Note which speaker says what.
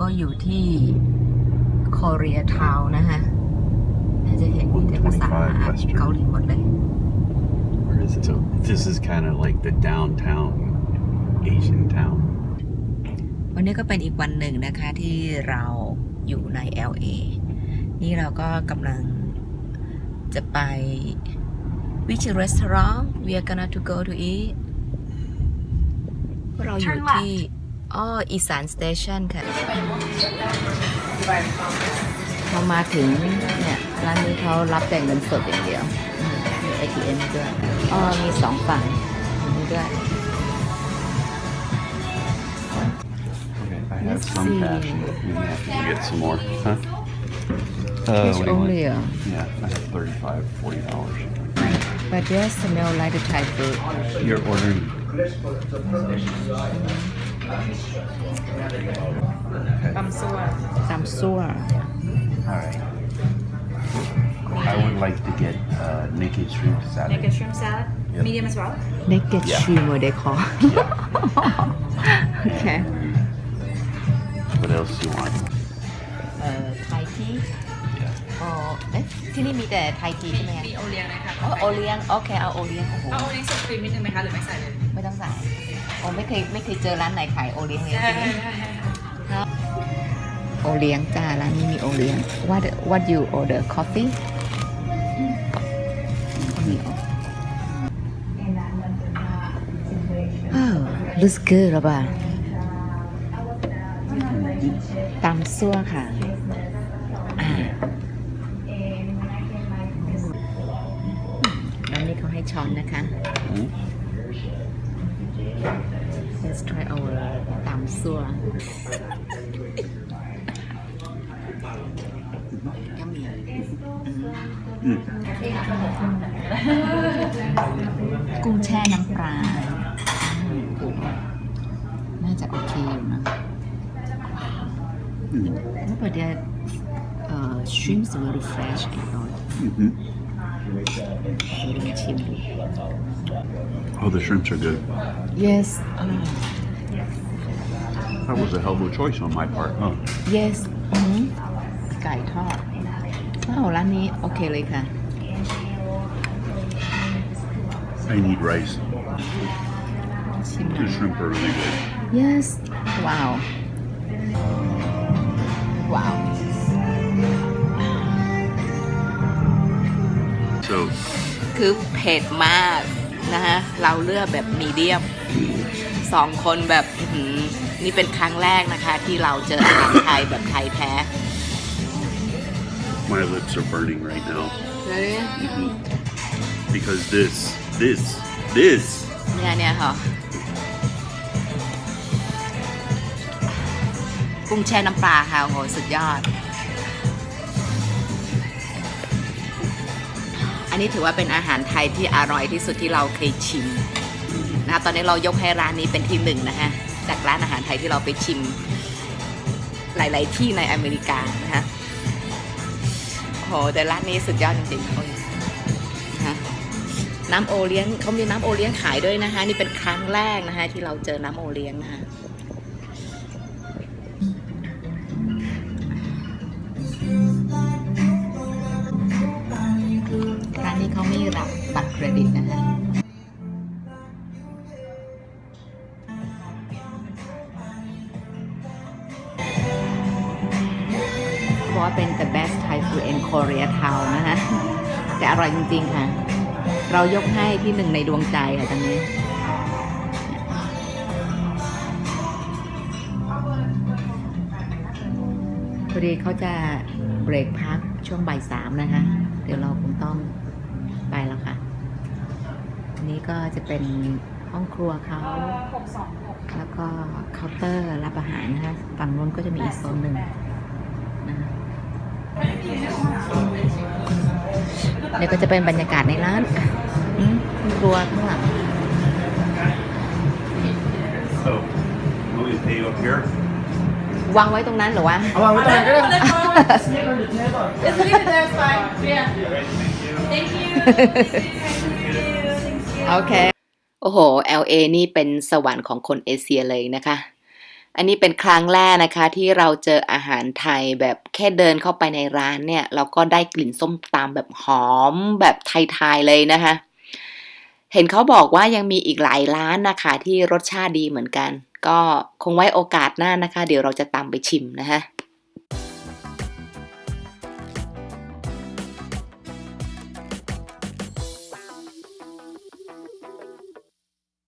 Speaker 1: ก็อยู่ที่คอเรียทาวนะคะน่าจะเห็นมีแต่ภาษาเกาหลีหมดเลย
Speaker 2: Where is it? So this is kind of like the downtown Asian town.
Speaker 1: วันนี้ก็เป็นอีกวันหนึ่งนะคะที่เราอยู่ใน LA นี่เราก็กำลังจะไป which restaurant we are gonna to go to eat เราอยู่ที่ อ้ออีสานสเตชันค่ะเรามาถึงเนี่ยร้านนี้เขารับแต่เงินสดอย่างเดียวอืมมี ATM ด้วยอ้อมีสองฝั่งอันนี้ด้วย
Speaker 2: Okay, I have
Speaker 1: Let's
Speaker 2: some
Speaker 1: see.
Speaker 2: cash. We may have to get some more. Huh? Uh,
Speaker 1: Cash
Speaker 2: what do you want?
Speaker 1: only, uh,
Speaker 2: Yeah, I have 35 40 dollars.
Speaker 1: but they smell like the Thai food.
Speaker 2: You're ordering.
Speaker 3: graceful to protect
Speaker 1: your eyes. Samsua. Samsua.
Speaker 2: All right. I would like to get uh, naked shrimp salad.
Speaker 3: Naked shrimp salad?
Speaker 2: Yep.
Speaker 3: Medium as well?
Speaker 1: Naked
Speaker 2: yeah.
Speaker 1: shrimp, what they call. Yeah. okay.
Speaker 2: What else do you want?
Speaker 1: Uh, ทยที
Speaker 2: Yeah.
Speaker 1: อ๋อเอ๊ะที่นี่มีแต่ไทยทีใช่ไหมคะ
Speaker 3: มีโอเลี้ยงนะคะ
Speaker 1: อ๋อโอเลี้ยงโอเคเอาโอเลี้ยงโอ้โห
Speaker 3: เอาโอเลี้ยงสุดครีมนิดนึงไหมคะหรือไม่ใส่เลย
Speaker 1: ไม่ต้องใส่โอ้ไม่เคยไม่เคยเจอร้านไหนขายโอเลี้ยงเลยใช่ไหมโอเลี้ยงจ้าร้านนี้มีโอเลี้ยง what what you order coffee ข้าวเหนียว Oh, looks good หรอป่ะตำซั่วค่ะ ช้อนนะคะ
Speaker 2: Hmm?
Speaker 1: Let's try our ตำซั่ว Yummy
Speaker 2: Mm.
Speaker 1: กุ้งแช่น้ำปลาอืมน่าจะโอเคอยู่นะ
Speaker 2: Mm.
Speaker 1: But the uh, shrimps very fresh I thought
Speaker 2: hmm
Speaker 1: ลองชิมดู
Speaker 2: Oh, the shrimps are good.
Speaker 1: Yes
Speaker 2: That was a hell of a choice on my part, huh?
Speaker 1: yes อือหือไก่ทอดว้าวร้านนี้โอเคเลยค่ะ
Speaker 2: I need rice.
Speaker 1: ชิมหน่
Speaker 2: The
Speaker 1: อย
Speaker 2: shrimp are really good.
Speaker 1: yes ว้าว ว้าว
Speaker 2: So
Speaker 1: คือเผ็ดมากนะฮะ เราเลือกแบบมีเดียมสองคนแบบอื้อหือนี่เป็นครั้งแรกนะคะ ที่เราเจออาหารไทยแบบไทยแท้
Speaker 2: my lips are burning right now
Speaker 1: เลย
Speaker 2: because this, this, this.
Speaker 1: เนี่ยเนี่ยค่ะกุ้งแช่น้ำปลาค่ะโอ้โหสุดยอด อันนี้ถือว่าเป็นอาหารไทยที่อร่อยที่สุดที่เราเคยชิมนะคะตอนนี้เรายกให้ร้านนี้เป็นที่หนึ่งนะคะจากร้านอาหารไทยที่เราไปชิม หลาย ๆ ที่ในอเมริกานะคะโหแต่ร้านนี้สุดยอดจริงๆนะคะน้ำโอเลี้ยงเขามีน้ำโอเลี้ยงขายด้วยนะคะ นี่เป็นครั้งแรกนะคะที่เราเจอน้ำโอเลี้ยงนะคะ ที่รับบัตรเครดิตนะคะว่าเป็น the best Thai food in Korea town นะคะแต่อร่อยจริง ๆ ค่ะ เรายกให้ที่หนึ่งในดวงใจค่ะตอนนี้พอดีเขาจะเบรกพักช่วงบ่ายสามนะคะ เดี๋ยวเราคงต้อง ไปแล้วค่ะอันนี้ก็จะเป็นห้องครัวเขาแล้วก็เคาน์เตอร์รับอาหารนะคะฝั่งนู้นก็จะมีอีกโซนหนึ่งนะคะเดี๋ยวก็จะเป็นบรรยากาศในร้านอืมห้องครัวข้างหลัง
Speaker 2: So, will we pay up here?
Speaker 1: วางไว้ตรงนั้นเหรือวะ
Speaker 3: Let's leave it there it's fine yeah thank you
Speaker 1: โอเค โอ้โห LA นี่เป็นสวรรค์ของคนเอเชียเลยนะคะ อันนี้เป็นครั้งแรกนะคะที่เราเจออาหารไทยแบบแค่เดินเข้าไปในร้านเนี่ย เราก็ได้กลิ่นส้มตำแบบหอมแบบไทยๆเลยนะคะ เห็นเขาบอกว่ายังมีอีกหลายร้านนะคะที่รสชาติดีเหมือนกัน ก็คงไว้โอกาสหน้านะคะ เดี๋ยวเราจะตามไปชิมนะคะ